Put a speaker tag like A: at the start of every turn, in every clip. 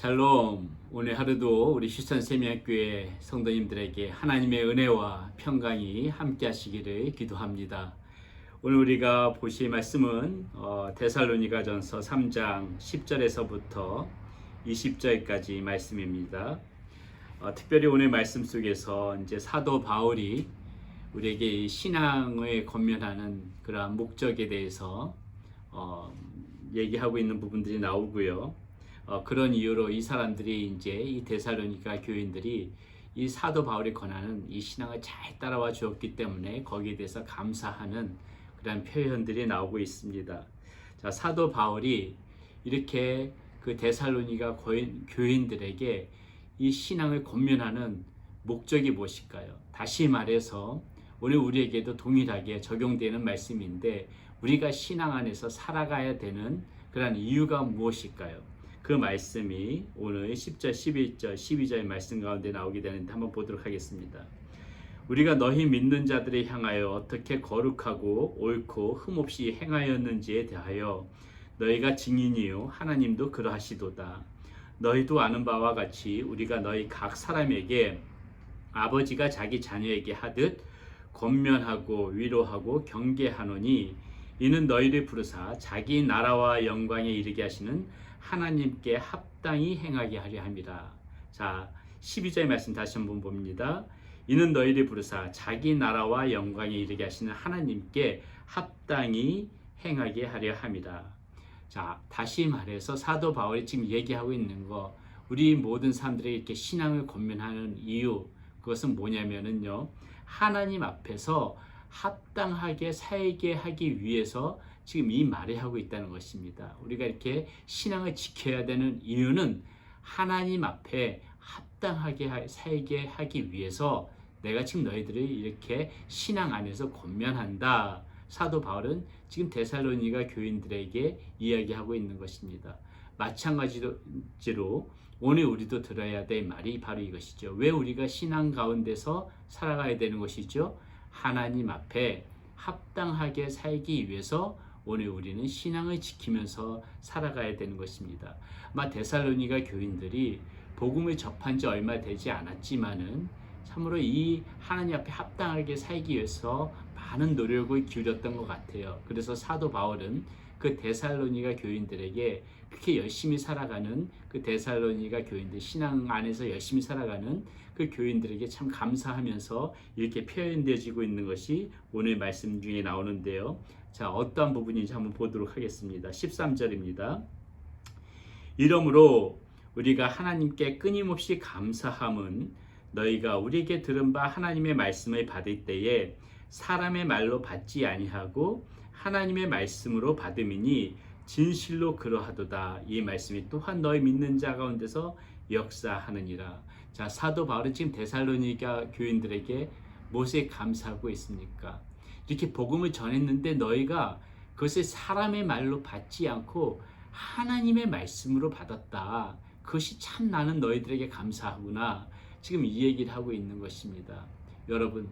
A: 샬롬. 오늘 하루도 우리 휴산 세미학교회 성도님들에게 하나님의 은혜와 평강이 함께 하시기를 기도합니다. 오늘 우리가 보실 말씀은 어, 데살로니가전서 3장 10절에서부터 20절까지 말씀입니다. 어, 특별히 오늘 말씀 속에서 이제 사도 바울이 우리에게 이 신앙을 건면하는 그러한 목적에 대해서 어, 얘기하고 있는 부분들이 나오고요. 어, 그런 이유로 이 사람들이 이제 이 데살로니가 교인들이 이 사도 바울이 권하는 이 신앙을 잘 따라와 주었기 때문에 거기에 대해서 감사하는 그런 표현들이 나오고 있습니다. 자, 사도 바울이 이렇게 그 데살로니가 고인- 교인들에게 이 신앙을 권면하는 목적이 무엇일까요? 다시 말해서 오늘 우리에게도 동일하게 적용되는 말씀인데 우리가 신앙 안에서 살아가야 되는 그런 이유가 무엇일까요? 그 말씀이 오늘 10절, 11절, 12절 말씀 가운데 나오게 되는데 한번 보도록 하겠습니다. 우리가 너희 믿는 자들을 향하여 어떻게 거룩하고 옳고 흠없이 행하였는지에 대하여 너희가 증인이요 하나님도 그러하시도다. 너희도 아는 바와 같이 우리가 너희 각 사람에게 아버지가 자기 자녀에게 하듯 권면하고 위로하고 경계하노니 이는 너희를 부르사 자기 나라와 영광에 이르게 하시는 하나님께 합당히 행하게 하려 함이라. 자, 12절 말씀 다시 한번 봅니다. 이는 너희를 부르사 자기 나라와 영광에 이르게 하시는 하나님께 합당히 행하게 하려 함이라. 자, 다시 말해서 사도 바울이 지금 얘기하고 있는 거 우리 모든 사람들이 이렇게 신앙을 권면하는 이유 그것은 뭐냐면은요. 하나님 앞에서 합당하게 살게 하기 위해서 지금 이 말을 하고 있다는 것입니다. 우리가 이렇게 신앙을 지켜야 되는 이유는 하나님 앞에 합당하게 하- 살게 하기 위해서 내가 지금 너희들을 이렇게 신앙 안에서 권면한다. 사도 바울은 지금 데살로니가 교인들에게 이야기하고 있는 것입니다. 마찬가지로 오늘 우리도 들어야 될 말이 바로 이것이죠. 왜 우리가 신앙 가운데서 살아가야 되는 것이죠? 하나님 앞에 합당하게 살기 위해서 오늘 우리는 신앙을 지키면서 살아가야 되는 것입니다. 아마 데살로니가 교인들이 복음을 접한 지 얼마 되지 않았지만은 참으로 이 하나님 앞에 합당하게 살기 위해서 많은 노력을 기울였던 것 같아요. 그래서 사도 바울은 그 데살로니가 교인들에게 그렇게 열심히 살아가는 그 데살로니가 교인들 신앙 안에서 열심히 살아가는 그 교인들에게 참 감사하면서 이렇게 표현되어지고 있는 것이 오늘 말씀 중에 나오는데요. 자, 어떠한 부분인지 한번 보도록 하겠습니다. 13절입니다. 이러므로 우리가 하나님께 끊임없이 감사함은 너희가 우리에게 들은 바 하나님의 말씀을 받을 때에 사람의 말로 받지 아니하고 하나님의 말씀으로 받음이니 진실로 그러하도다. 이 말씀이 또한 너희 믿는 자 가운데서 역사하느니라. 자, 사도 바울은 지금 데살로니가 교인들에게 무엇에 감사하고 있습니까? 이렇게 복음을 전했는데 너희가 그것을 사람의 말로 받지 않고 하나님의 말씀으로 받았다. 그것이 참 나는 너희들에게 감사하구나. 지금 이 얘기를 하고 있는 것입니다. 여러분,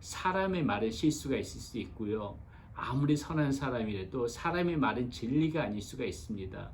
A: 사람의 말에 실수가 있을 수 있고요. 아무리 선한 사람이라도 사람의 말은 진리가 아닐 수가 있습니다.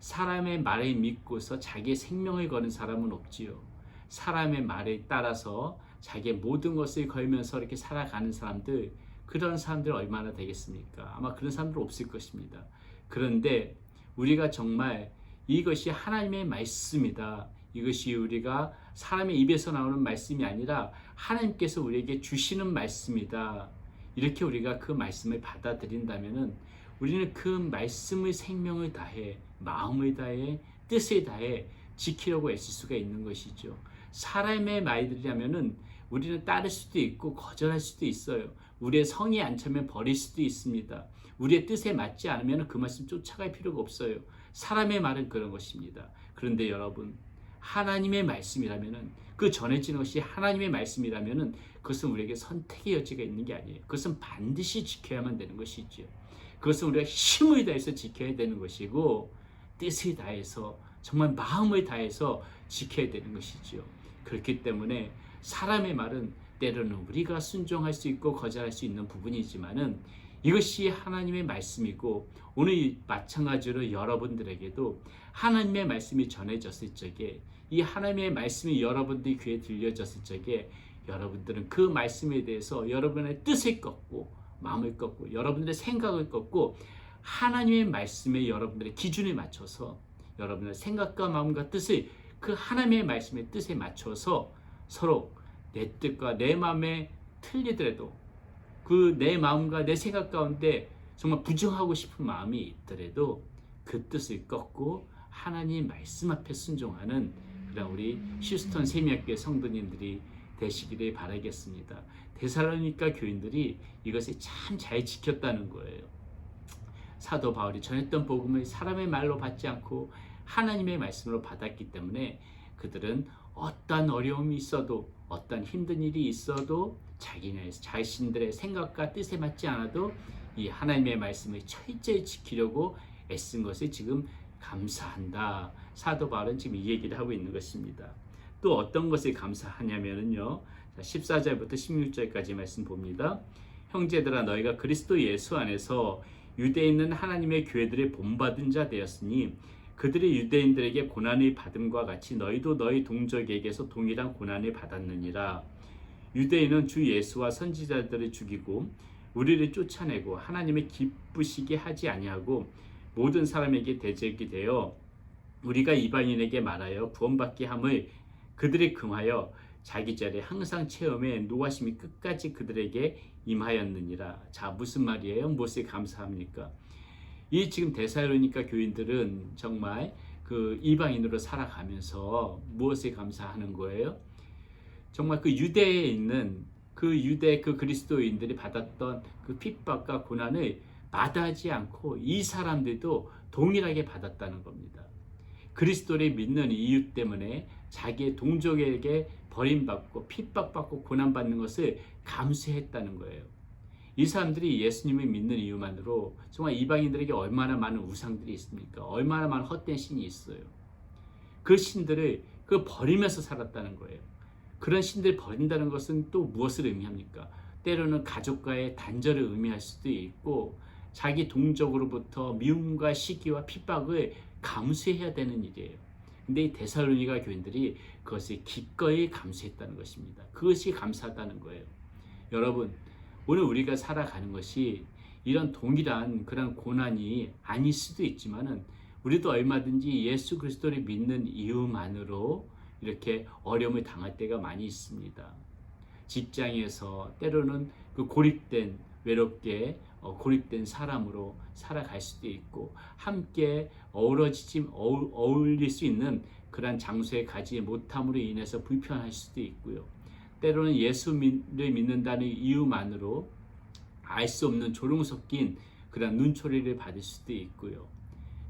A: 사람의 말에 믿고서 자기의 생명을 거는 사람은 없지요. 사람의 말에 따라서 자기의 모든 것을 걸면서 이렇게 살아가는 사람들, 그런 사람들 얼마나 되겠습니까? 아마 그런 사람들 없을 것입니다. 그런데 우리가 정말 이것이 하나님의 말씀이다. 이것이 우리가 사람의 입에서 나오는 말씀이 아니라 하나님께서 우리에게 주시는 말씀이다. 이렇게 우리가 그 말씀을 받아들인다면은 우리는 그 말씀의 생명을 다해 마음을 다해 뜻을 다해 지키려고 애쓸 수가 있는 것이죠. 사람의 말들이라면은 우리는 따를 수도 있고 거절할 수도 있어요. 우리의 성이 안 차면 버릴 수도 있습니다. 우리의 뜻에 맞지 않으면 그 말씀 쫓아갈 필요가 없어요. 사람의 말은 그런 것입니다. 그런데 여러분 하나님의 말씀이라면은 그 전해지는 것이 하나님의 말씀이라면은 그것은 우리에게 선택의 여지가 있는 게 아니에요. 그것은 반드시 지켜야만 되는 것이죠. 그것은 우리가 힘을 다해서 지켜야 되는 것이고 뜻을 다해서 정말 마음을 다해서 지켜야 되는 것이죠. 그렇기 때문에 사람의 말은 때로는 우리가 순종할 수 있고 거절할 수 있는 부분이지만은 이것이 하나님의 말씀이고 오늘 마찬가지로 여러분들에게도 하나님의 말씀이 전해졌을 적에 이 하나님의 말씀이 여러분들 귀에 들려졌을 적에 여러분들은 그 말씀에 대해서 여러분의 뜻을 꺾고 마음을 꺾고 여러분들의 생각을 꺾고 하나님의 말씀에 여러분들의 기준에 맞춰서 여러분의 생각과 마음과 뜻을 그 하나님의 말씀의 뜻에 맞춰서 서로 내 뜻과 내 마음에 틀리더라도 그 내 마음과 내 생각 가운데 정말 부정하고 싶은 마음이 있더라도 그 뜻을 꺾고 하나님 말씀 앞에 순종하는 그런 우리 휴스턴 세미학교의 성도님들이 되시기를 바라겠습니다. 데살로니가 교인들이 이것을 참 잘 지켰다는 거예요. 사도 바울이 전했던 복음을 사람의 말로 받지 않고 하나님의 말씀으로 받았기 때문에 그들은 어떤 어려움이 있어도 어떤 힘든 일이 있어도 자기네 자신들의 생각과 뜻에 맞지 않아도 이 하나님의 말씀을 철저히 지키려고 애쓴 것을 지금 감사한다. 사도 바울은 지금 이 얘기를 하고 있는 것입니다. 또 어떤 것을 감사하냐면은요. 14절부터 16절까지 말씀 봅니다. 형제들아 너희가 그리스도 예수 안에서 유대에 있는 하나님의 교회들의 본받은 자 되었으니 그들이 유대인들에게 고난을 받음과 같이 너희도 너희 동족에게서 동일한 고난을 받았느니라. 유대인은 주 예수와 선지자들을 죽이고 우리를 쫓아내고 하나님의 기쁘시게 하지 아니하고 모든 사람에게 대적이 되어 우리가 이방인에게 말하여 구원받게 함을 그들이 금하여 자기 자리에 항상 체험해 노하심이 끝까지 그들에게 임하였느니라. 자 무슨 말이에요? 무엇에 감사합니까? 이 지금 데살로니가 교인들은 정말 그 이방인으로 살아가면서 무엇에 감사하는 거예요? 정말 그 유대에 있는 그 유대 그 그리스도인들이 받았던 그 핍박과 고난을 마다하지 않고 이 사람들도 동일하게 받았다는 겁니다. 그리스도를 믿는 이유 때문에 자기의 동족에게 버림받고 핍박받고 고난받는 것을 감수했다는 거예요. 이 사람들이 예수님을 믿는 이유만으로 정말 이방인들에게 얼마나 많은 우상들이 있습니까? 얼마나 많은 헛된 신이 있어요. 그 신들을 그 버리면서 살았다는 거예요. 그런 신들 버린다는 것은 또 무엇을 의미합니까? 때로는 가족과의 단절을 의미할 수도 있고 자기 동족으로부터 미움과 시기와 핍박을 감수해야 되는 일이에요. 근데 이 데살로니가 교인들이 그것을 기꺼이 감수했다는 것입니다. 그것이 감사하다는 거예요. 여러분, 오늘 우리가 살아가는 것이 이런 동일한 그런 고난이 아닐 수도 있지만은 우리도 얼마든지 예수 그리스도를 믿는 이유만으로 이렇게 어려움을 당할 때가 많이 있습니다. 직장에서 때로는 그 고립된 외롭게 어, 고립된 사람으로 살아갈 수도 있고 함께 어우러지지 어울릴 수 있는 그러한 장소에 가지 못함으로 인해서 불편할 수도 있고요. 때로는 예수를 믿는다는 이유만으로 알 수 없는 조롱 섞인 그런 눈초리를 받을 수도 있고요.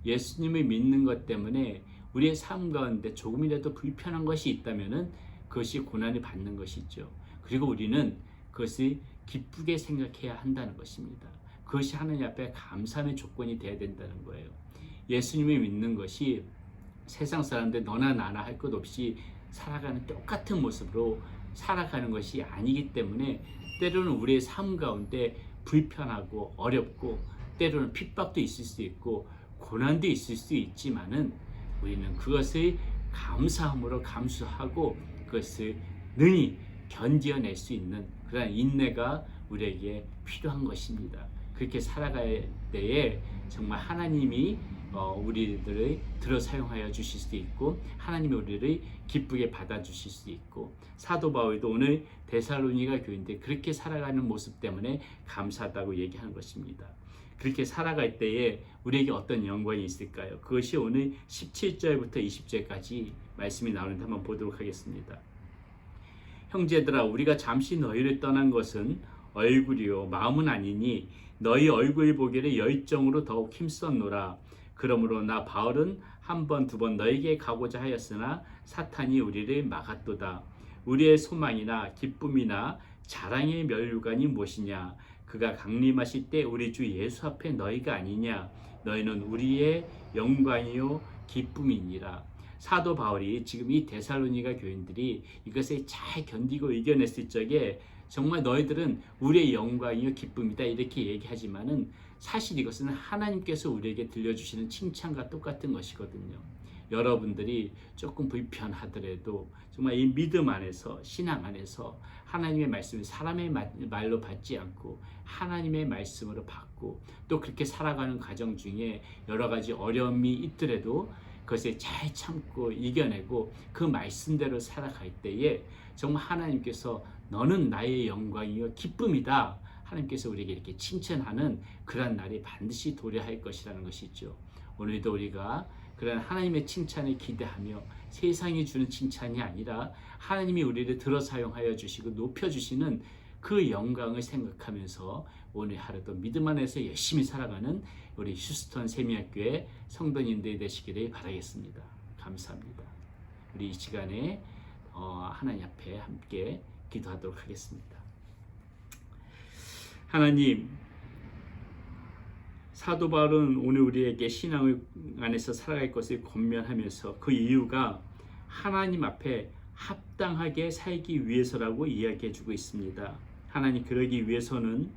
A: 예수님을 믿는 것 때문에 우리의 삶 가운데 조금이라도 불편한 것이 있다면은 그것이 고난을 받는 것이죠. 그리고 우리는 그것을 기쁘게 생각해야 한다는 것입니다. 그것이 하나님 앞에 감사의 조건이 되어야 된다는 거예요. 예수님을 믿는 것이 세상 사람들 너나 나나 할 것 없이 살아가는 똑같은 모습으로 살아가는 것이 아니기 때문에 때로는 우리의 삶 가운데 불편하고 어렵고 때로는 핍박도 있을 수 있고 고난도 있을 수 있지만은 우리는 그것을 감사함으로 감수하고 그것을 능히 견디어낼 수 있는 그런 인내가 우리에게 필요한 것입니다. 그렇게 살아갈 때에 정말 하나님이 어, 우리들을 들어 사용하여 주실 수도 있고 하나님이 우리를 기쁘게 받아 주실 수도 있고 사도 바울도 오늘 데살로니가 교인데 그렇게 살아가는 모습 때문에 감사하다고 얘기하는 것입니다. 그렇게 살아갈 때에 우리에게 어떤 영광이 있을까요? 그것이 오늘 17절부터 20절까지 말씀이 나오는데 한번 보도록 하겠습니다. 형제들아 우리가 잠시 너희를 떠난 것은 얼굴이요 마음은 아니니 너희 얼굴 보기를 열정으로 더욱 힘썼노라 그러므로 나 바울은 한 번 두 번 너에게 가고자 하였으나 사탄이 우리를 막았도다. 우리의 소망이나 기쁨이나 자랑의 멸류관이 무엇이냐? 그가 강림하실 때 우리 주 예수 앞에 너희가 아니냐? 너희는 우리의 영광이요 기쁨이니라. 사도 바울이 지금 이 데살로니가 교인들이 이것을 잘 견디고 이겨냈을 적에 정말 너희들은 우리의 영광이요 기쁨이다 이렇게 얘기하지만은 사실 이것은 하나님께서 우리에게 들려주시는 칭찬과 똑같은 것이거든요. 여러분들이 조금 불편하더라도 정말 이 믿음 안에서 신앙 안에서 하나님의 말씀을 사람의 마- 말로 받지 않고 하나님의 말씀으로 받고 또 그렇게 살아가는 과정 중에 여러 가지 어려움이 있더라도 그것을 잘 참고 이겨내고 그 말씀대로 살아갈 때에 정말 하나님께서 너는 나의 영광이요 기쁨이다. 하나님께서 우리에게 이렇게 칭찬하는 그런 날이 반드시 도래할 것이라는 것이죠. 오늘도 우리가 그런 하나님의 칭찬을 기대하며 세상이 주는 칭찬이 아니라 하나님이 우리를 들어 사용하여 주시고 높여 주시는 그 영광을 생각하면서 오늘 하루도 믿음 안에서 열심히 살아가는 우리 휴스턴 세미학교의 성도님들이 되시기를 바라겠습니다. 감사합니다. 우리 이 시간에 어, 하나님 앞에 함께 기도하도록 하겠습니다. 하나님, 사도 바울은 오늘 우리에게 신앙을 안에서 살아갈 것을 권면하면서 그 이유가 하나님 앞에 합당하게 살기 위해서라고 이야기해 주고 있습니다. 하나님 그러기 위해서는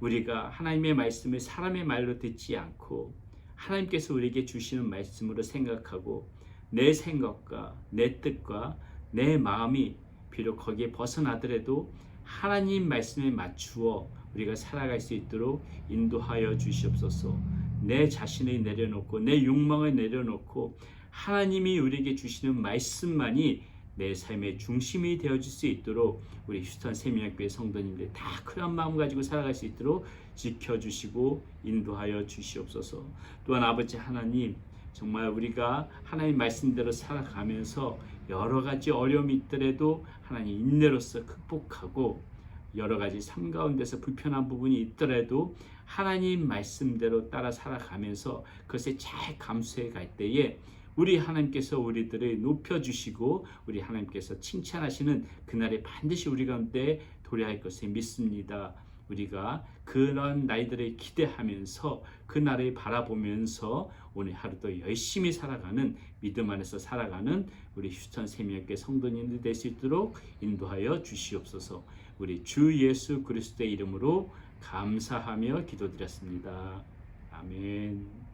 A: 우리가 하나님의 말씀을 사람의 말로 듣지 않고 하나님께서 우리에게 주시는 말씀으로 생각하고 내 생각과 내 뜻과 내 마음이 비록 거기에 벗어나더라도 하나님 말씀에 맞추어 우리가 살아갈 수 있도록 인도하여 주시옵소서. 내 자신을 내려놓고 내 욕망을 내려놓고 하나님이 우리에게 주시는 말씀만이 내 삶의 중심이 되어질 수 있도록 우리 휴스턴 세미학교의 성도님들 다 그런 마음 가지고 살아갈 수 있도록 지켜주시고 인도하여 주시옵소서. 또한 아버지 하나님 정말 우리가 하나님 말씀대로 살아가면서 여러 가지 어려움이 있더라도 하나님 인내로서 극복하고 여러 가지 삶 가운데서 불편한 부분이 있더라도 하나님 말씀대로 따라 살아가면서 그것에 잘 감수해 갈 때에 우리 하나님께서 우리들을 높여주시고 우리 하나님께서 칭찬하시는 그날에 반드시 우리 가운데 도래할 것을 믿습니다. 우리가 그런 날들을 기대하면서 그 날을 바라보면서 오늘 하루도 열심히 살아가는 믿음 안에서 살아가는 우리 휴스턴 세미학교 성도님들 될 수 있도록 인도하여 주시옵소서. 우리 주 예수 그리스도의 이름으로 감사하며 기도드렸습니다. 아멘.